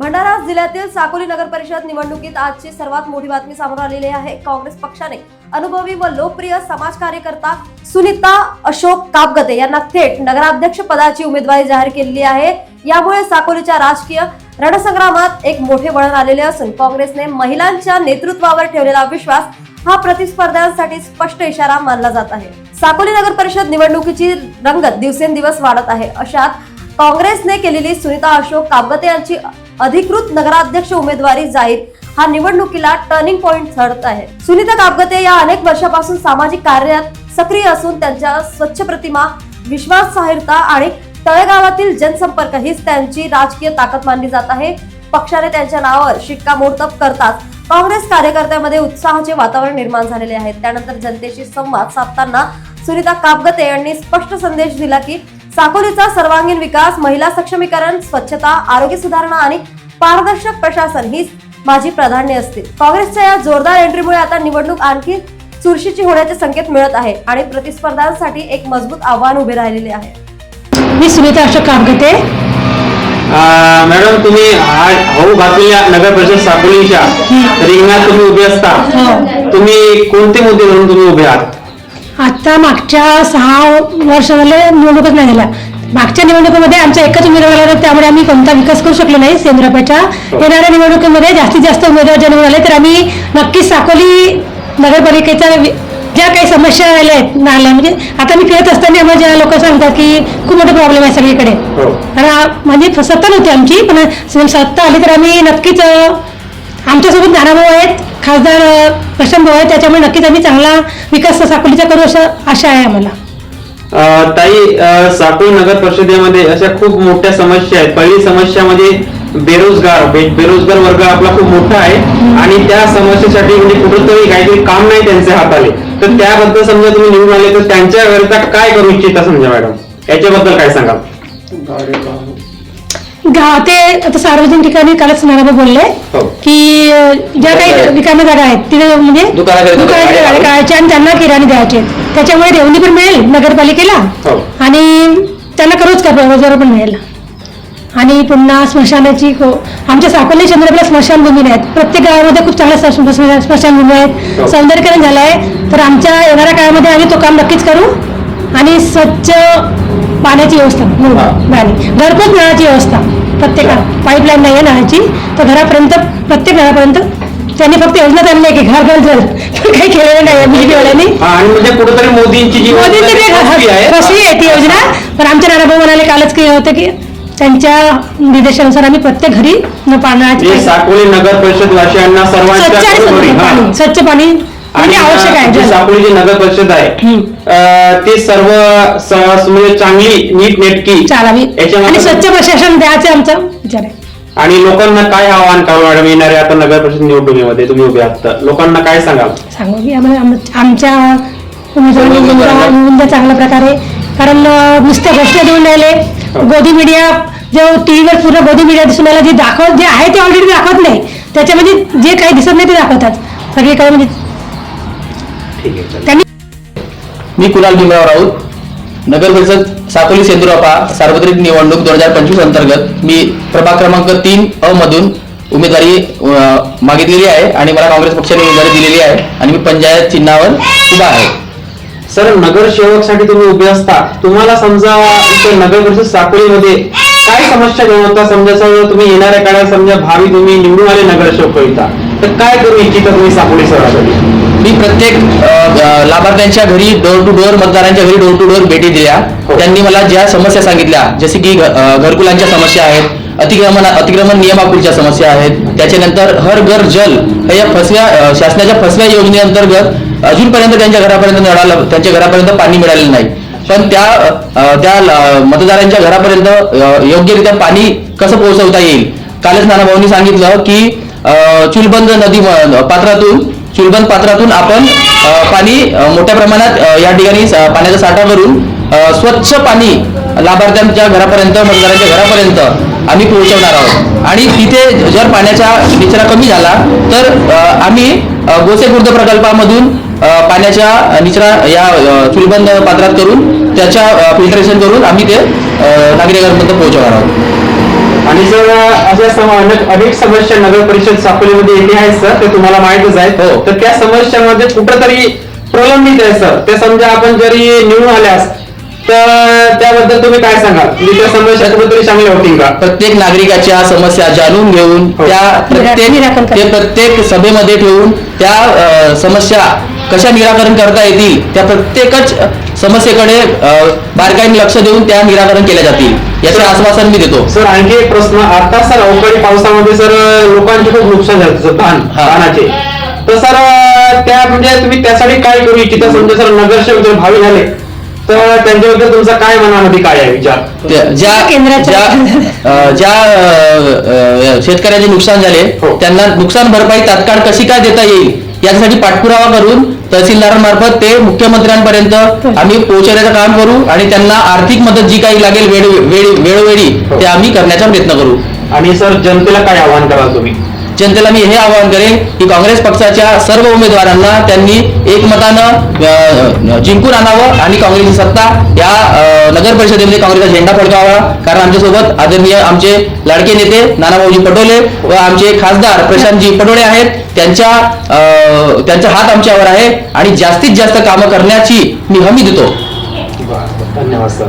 भंडारा जिल्ह्यातील साकोली नगर परिषद निवडणुकीत आजची सर्वात मोठी बातमी समोर आलेली आहे. काँग्रेस पक्षाने अनुभवी व लोकप्रिय समाज कार्यकर्ता सुनीता अशोक कापगते यांना थेट नगराध्यक्ष पदाची उमेदवारी जाहीर केलेली आहे. यामुळे साकोलीच्या राजकीय रणसंग्रामात एक मोठे वळण आलेले असून काँग्रेसने महिलांच्या नेतृत्वावर ठेवलेला विश्वास हा प्रतिस्पर्ध्यांसाठी स्पष्ट इशारा मानला जात आहे. साकोली नगर परिषद निवडणुकीची रंगत दिवसेंदिवस वाढत आहे. अशात काँग्रेसने केलेली सुनीता अशोक कापगते यांची अधिकृत नगराध्यक्ष उमेदवारी जाहीर. हा निवडणुकीला टर्निंग पॉइंट ठरत आहे. सुनीता कापगते या अनेक वर्षापासून सामाजिक कार्यात सक्रिय असून त्यांच्या स्वच्छ प्रतिमा विश्वासार्हता आणि तळेगावातील जनसंपर्क हीच त्यांची राजकीय ताकद मानली जात आहे. पक्षाने त्यांच्या नावावर शिक्कामोर्तब करताच काँग्रेस कार्यकर्त्यांमध्ये उत्साहाचे वातावरण निर्माण झालेले आहे. त्यानंतर जनतेशी संवाद साधताना सुनीता कापगते यांनी स्पष्ट संदेश दिला की साकोलीचा सर्वांगीण विकास महिला सक्षमीकरण स्वच्छता आरोग्य सुधारणा आणि पारदर्शक प्रशासन हीच माझी प्राधान्य असतील काँग्रेसच्या या जोरदार एंट्रीमुळे आता निवडणूक आणखी चुरशीची होण्याचे संकेत मिळत आहे आणि प्रतिस्पर्ध्यांसाठी एक मजबूत आव्हान उभे राहिलेले आहे. मी सुनीता अशोक कामगते. मॅडम तुम्ही हाऊ घातलेल्या नगर परिषद साकोलीच्या रिंगणात तुम्ही उभे असता. हो. तुम्ही कोणते मुद्दे धरून तुम्ही उभे आहात? आता मागच्या सहा वर्ष झाले निवडणूकच नाही झाल्या. मागच्या निवडणुकीमध्ये आमचा एकच उमेदवार आला त्यामुळे आम्ही कोणता विकास करू शकलो नाही सेंद्रपेच्या येणाऱ्या निवडणुकीमध्ये जास्तीत जास्त उमेदवार निवडून आले तर आम्ही नक्कीच साकोली नगरपालिकेच्या ज्या काही समस्या राहिल्या आहेत नाल्या म्हणजे आता मी फिरत असताना आम्हाला ज्या लोक सांगतात की खूप मोठा प्रॉब्लेम आहे सगळीकडे. हो. कारण आ- म्हणजे सत्ता नव्हती आमची पण सत्ता आली तर आम्ही नक्कीच आमच्यासोबत नानाभाऊ आहेत खासदार प्रशांत भाऊ आहेत त्याच्यामुळे नक्कीच आम्ही चांगला विकास साकोलीचा करू असं आशा आहे आम्हाला. ताई साकोली नगर परिषदेमध्ये अशा खूप मोठ्या समस्या आहेत. पहिली समस्या म्हणजे बेरोजगार बे- बेरोजगार वर्ग आपला खूप मोठा आहे. आणि त्या समस्येसाठी म्हणजे कुठंतरी काहीतरी काम नाही त्यांच्या हाताले. तर त्याबद्दल समजा तुम्ही निवडून आले तर त्यांच्याकरिता काय करू इच्छिता समजा मॅडम? याच्याबद्दल काय सांगाल? गाव ते आता सार्वजनिक ठिकाणी कालच नानाभाऊ बोलले हो. की ज्या काही रिकाम्या जागा आहेत तिथे म्हणजे दुकानाच्या गाड्या गाड्या काढायच्या आणि त्यांना किराणे द्यायचे. त्याच्यामुळे रेवणी पण मिळेल नगरपालिकेला हो. आणि त्यांना करूच का रोजगार पण मिळेल आणि पुन्हा स्मशानाची आमच्या साकोली चंद्रपूरला स्मशानभूमी आहेत प्रत्येक गावामध्ये खूप चांगल्या स्म- स्म- स्मशानभूमी हो. आहेत सौंदर्यकरण झालं आहे तर आमच्या येणाऱ्या काळामध्ये आम्ही तो काम नक्कीच करू आणि स्वच्छ पाण्याची व्यवस्था. म्हणून हा. घरपोच नळाची व्यवस्था प्रत्येकाला. पाईपलाईन नाही आहे नळाची तर घरापर्यंत प्रत्येक घरापर्यंत त्यांनी फक्त योजना आणली आहे की घर घर जल पण काही केलेलं नाही आहे बीजेपीवाल्यांनी आणि म्हणजे कुठेतरी मोदींची जी मोदींची ते फसवी आहे. ती योजना. पण आमच्या नानाभाऊ म्हणाले कालच की होतं की त्यांच्या निर्देशानुसार आम्ही प्रत्येक घरी न पाण्याची साकोली नगर परिषद वासियांना स्वच्छ आणि सर्वांच्या स्वच्छ हा. पाणी. स्वच्छ पाणी आणि आवश्यक आहे. साकोली जी नगर परिषद आहे. अं, ते सर्व स- म्हणजे चांगली नीट नेटकी चालावी. आणि स्वच्छ प्रशासन द्यायचं आमचा. विचार आहे. आणि लोकांना काय आव्हान करावं मॅडम येणाऱ्या आता नगर परिषद निवडणुकीमध्ये? तुम्ही उभे आहात तर. लोकांना काय सांगाल? सांगू की आम्हाला आम- आमच्या उमेदवारांनी निवडा निवडून द्या चांगल्या प्रकारे कारण अं, नुसत्या गोष्टी देऊन राहिले. हो. गोदी मीडिया जो टीव्हीवर पूर्ण गोदी मीडिया दिसून राहिला जे दाखवत जे आहे ते ऑलरेडी दाखवत नाही. त्याच्यामध्ये जे काही दिसत नाही ते दाखवतात. सगळीकडे म्हणजे ठीक आहे त्यांनी मी कुणाल भीमराव राऊत. नगर परिषद साकोली सेंद्रोपा सार्वत्रिक निवडणूक दोन हजार पंचवीस अंतर्गत मी प्रभाग क्रमांक तीन अ मधून उमेदवारी मागितलेली आहे आणि मला काँग्रेस पक्षाने उमेदवारी दिलेली आहे आणि मी पंचायत चिन्हावर उभा आहे. सर नगरसेवकसाठी तुम्ही उभे असता. तुम्हाला समजा इथे नगर परिषद साकोलीमध्ये काय समस्या घेऊन होता समजा समजा तुम्ही येणाऱ्या काळात समजा भावी तुम्ही निवडून आले नगरसेवक करिता तर काय करू इच्छिता तुम्ही साकोली शहरासाठी मी प्रत्येक लाभार्थ्यांच्या घरी डोर टू डोर मतदारांच्या घरी डोर टू डोर भेटी दिल्या. हो. त्यांनी मला ज्या समस्या सांगितल्या जसे की घरकुलांच्या समस्या आहेत अतिक्रमण अतिक्रमण नियमाकुलच्या समस्या आहेत त्याच्यानंतर हर घर जल हे या फसव्या शासनाच्या फसव्या योजनेअंतर्गत अजूनपर्यंत त्यांच्या घरापर्यंत नळाला त्यांच्या घरापर्यंत पाणी मिळालेलं नाही. पण त्या त्या मतदारांच्या घरापर्यंत योग्यरित्या पाणी कसं पोहोचवता येईल? कालच नानाभाऊंनी सांगितलं की चुलबंद नदी पात्रातून चुलबंद पात्रातून आपण पाणी मोठ्या प्रमाणात या ठिकाणी पाण्याचा साठा करून स्वच्छ पाणी लाभार्थ्यांच्या घरापर्यंत मतदारांच्या घरापर्यंत आम्ही पोहोचवणार आहोत. आणि तिथे जर पाण्याचा निचरा कमी झाला तर आम्ही अ, गोसे खुर्द प्रकल्पामधून पाण्याच्या निचरा या चुलबंद पात्रात करून त्याच्या फिल्टरेशन करून आम्ही ते नागरिकांपर्यंत पोहोचवणार आहोत. आणि सर अशा सम- अनेक अनेक समस्या नगर परिषद साकोलीमध्ये येथे आहेत सर ते तुम्हाला माहितच आहे हो. तर त्या समस्यामध्ये कुठंतरी प्रलंबित आहे सर ते समजा आपण जरी निवडून आल्यास तर त्याबद्दल तुम्ही काय सांगाल म्हणजे त्या समस्या कुठेतरी चांगल्या होतील का प्रत्येक नागरिकाच्या समस्या जाणून घेऊन हो. त्या प्रत्येक. ते प्रत्येक सभेमध्ये ठेवून त्या समस्या कशा निराकरण करता येतील त्या प्रत्येकच समस्येकडे बारकाईने लक्ष देऊन त्या निराकरण केल्या जातील याचे आश्वासन मी देतो. सर आणखी एक प्रश्न. आता सर अवकाळी पावसामध्ये सर लोकांचे खूप नुकसान झालं सर धान. धानाचे. तर सर त्या म्हणजे तुम्ही त्यासाठी काय करू इच्छिता? समजा सर नगरसेवक जर भावी झाले तर त्यांच्याबद्दल तुमचा काय मनामध्ये काय आहे विचार? ज्या केंद्राच्या- ज्या शेतकऱ्याचे नुकसान झाले हो. त्यांना नुकसान भरपाई तात्काळ कशी काय देता येईल यासाठी पाठपुरावा करून तहसीलदारांमार्फत ते मुख्यमंत्र्यांपर्यंत आम्ही पोहोचवण्याचं काम करू आणि त्यांना आर्थिक मदत जी काही लागेल वेळ वेळी वेळोवेळी ते आम्ही करण्याचा प्रयत्न करू. आणि सर जनतेला काय आवाहन कराल तुम्ही? जनतेला मी हे आवाहन करेन की काँग्रेस पक्षाच्या सर्व उमेदवारांना त्यांनी एकमतानं जिंकून आणावं आणि काँग्रेसची सत्ता या नगर परिषदेमध्ये काँग्रेसचा झेंडा फडकावा कारण आमच्यासोबत आदरणीय आमचे लाडके नेते नानाभाऊजी पटोले व आमचे खासदार प्रशांतजी पटोळे आहेत. त्यांच्या त्यांचा हात आमच्यावर आहे आणि जास्तीत जास्त कामं करण्याची मी हमी देतो. धन्यवाद सर.